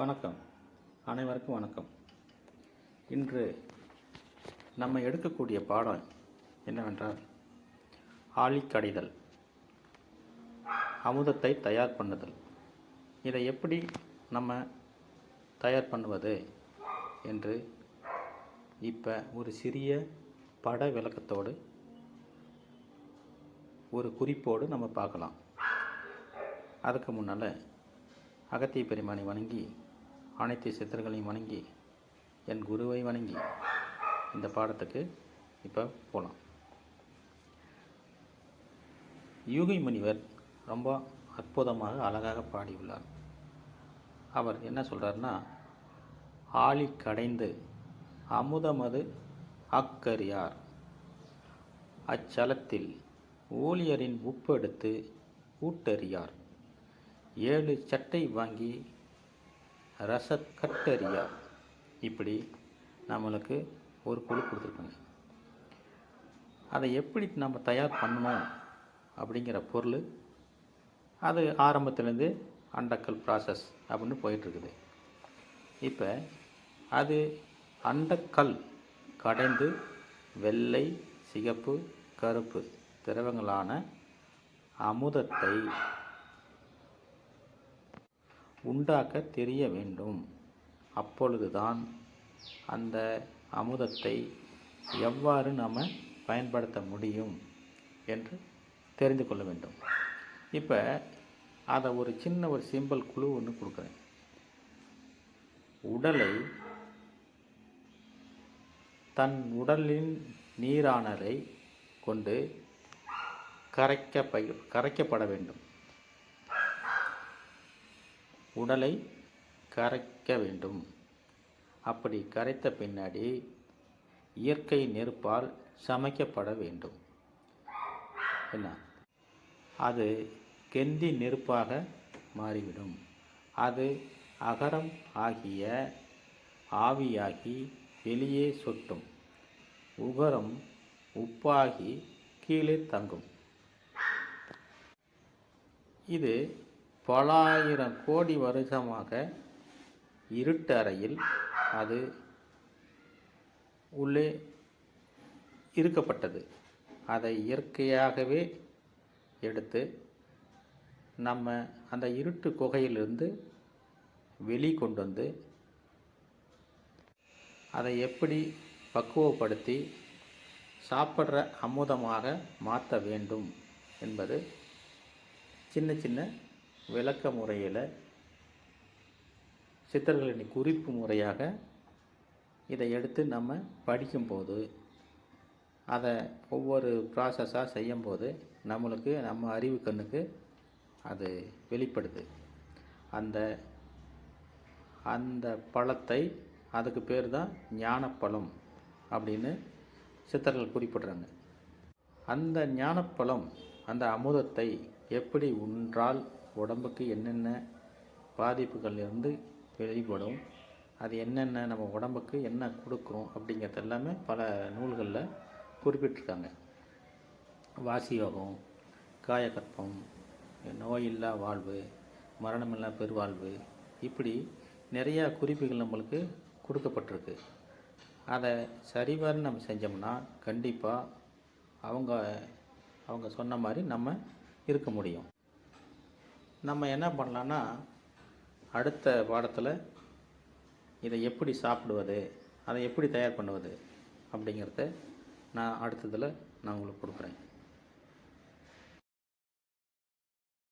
வணக்கம். அனைவருக்கும் வணக்கம். இன்று நம்ம எடுக்கக்கூடிய பாடம் என்னவென்றால் ஆழிக்கடைதல் அமுதத்தை தயார் பண்ணுதல். இதை எப்படி நம்ம தயார் பண்ணுவது என்று இப்போ ஒரு சிறிய பட விளக்கத்தோடு ஒரு குறிப்போடு நம்ம பார்க்கலாம். அதுக்கு முன்னால் அகத்திய பெருமானை வணங்கி அனைத்து சித்தர்களையும் வணங்கி என் குருவை வணங்கி இந்த பாடத்துக்கு இப்போ போகலாம் யூகை முனிவர் ரொம்ப அற்புதமாக அழகாக பாடியுள்ளார். அவர் என்ன சொல்கிறாருன்னா ஆழி கடைந்து அமுதமது அக்கரியார். அச்சலத்தில் ஊழியரின் உப்பெடுத்து ஊட்டறியார். ஏழு சட்டை வாங்கி ரசக்கட்டறியார் இப்படி நம்மளுக்கு ஒரு குழு கொடுத்துருக்காங்க. அதை எப்படி நம்ம தயார் பண்ணணும் அப்படிங்கிற பொருள் அது ஆரம்பத்துலேருந்து அண்டக்கல் ப்ராசஸ் அப்படின்னு போயிட்டுருக்குது. இப்போ அது அண்டக்கல் கடைந்து வெள்ளை சிகப்பு கருப்பு திரவங்களான அமுதத்தை உண்டாக்க தெரிய வேண்டும். அப்பொழுதுதான் அந்த அமுதத்தை எவ்வாறு நாம் பயன்படுத்த முடியும் என்று தெரிந்து கொள்ள வேண்டும். இப்போ அதை ஒரு சின்ன ஒரு சிம்பிள் குழு ஒன்று கொடுக்குறேன். உடலை தன் உடலின் நீரானரை கொண்டு கரைக்க கரைக்கப்பட வேண்டும். உடலை கரைக்க வேண்டும். அப்படி கரைத்த பின்னாடி இயற்கை நெருப்பால் சமைக்கப்பட வேண்டும். என்ன? அது கெந்தி நெருப்பாக மாறிவிடும். அது அகரம் ஆகிய ஆவியாகி வெளியே சொட்டும். உகரம் உப்பாகி கீழே தங்கும். இது பலாயிரம் கோடி வருஷமாக இருட்டறையில் அது உள்ளே இருக்கப்பட்டது. அதை இயற்கையாகவே எடுத்து நம்ம அந்த இருட்டு குகையிலிருந்து வெளி கொண்டு வந்து அதை எப்படி பக்குவப்படுத்தி சாப்பிட்ற அமுதமாக மாற்ற வேண்டும் என்பது சின்ன சின்ன விளக்க முறையில் சித்தர்களின் குறிப்பு முறையாக இதை எடுத்து நம்ம படிக்கும்போது அதை ஒவ்வொரு ப்ராசஸாக செய்யும்போது நம்மளுக்கு நம்ம அறிவு கண்ணுக்கு அது வெளிப்படுது. அந்த அந்த பழத்தை அதுக்கு பேர் தான் ஞானப்பழம் அப்படின்னு சித்தர்கள் குறிப்பிடுறாங்க. அந்த ஞானப்பழம் அந்த அமுதத்தை எப்படி உன்றால் உடம்புக்கு என்னென்ன பாதிப்புகள் இருந்து வெளிப்படும் அது என்னென்ன நம்ம உடம்புக்கு என்ன கொடுக்கும் அப்படிங்கிறது எல்லாமே பல நூல்களில் குறிப்பிட்டிருக்காங்க. வாசி யோகம் காயக்கற்பம் நோயில்லா வாழ்வு மரணமில்லா பெருவாழ்வு இப்படி நிறையா குறிப்புகள் நம்மளுக்கு கொடுக்கப்பட்டிருக்கு. அதை சரிவாரி நம்ம செஞ்சோம்னா கண்டிப்பாக அவங்க அவங்க சொன்ன மாதிரி நம்ம இருக்க முடியும். நம்ம என்ன பண்ணலான்னா அடுத்த பாடத்தில் இதை எப்படி சாப்பிடுவது அதை எப்படி தயார் பண்ணுவது அப்படிங்கிறத நான் அடுத்ததில் நான் உங்களுக்கு கொடுக்குறேன்.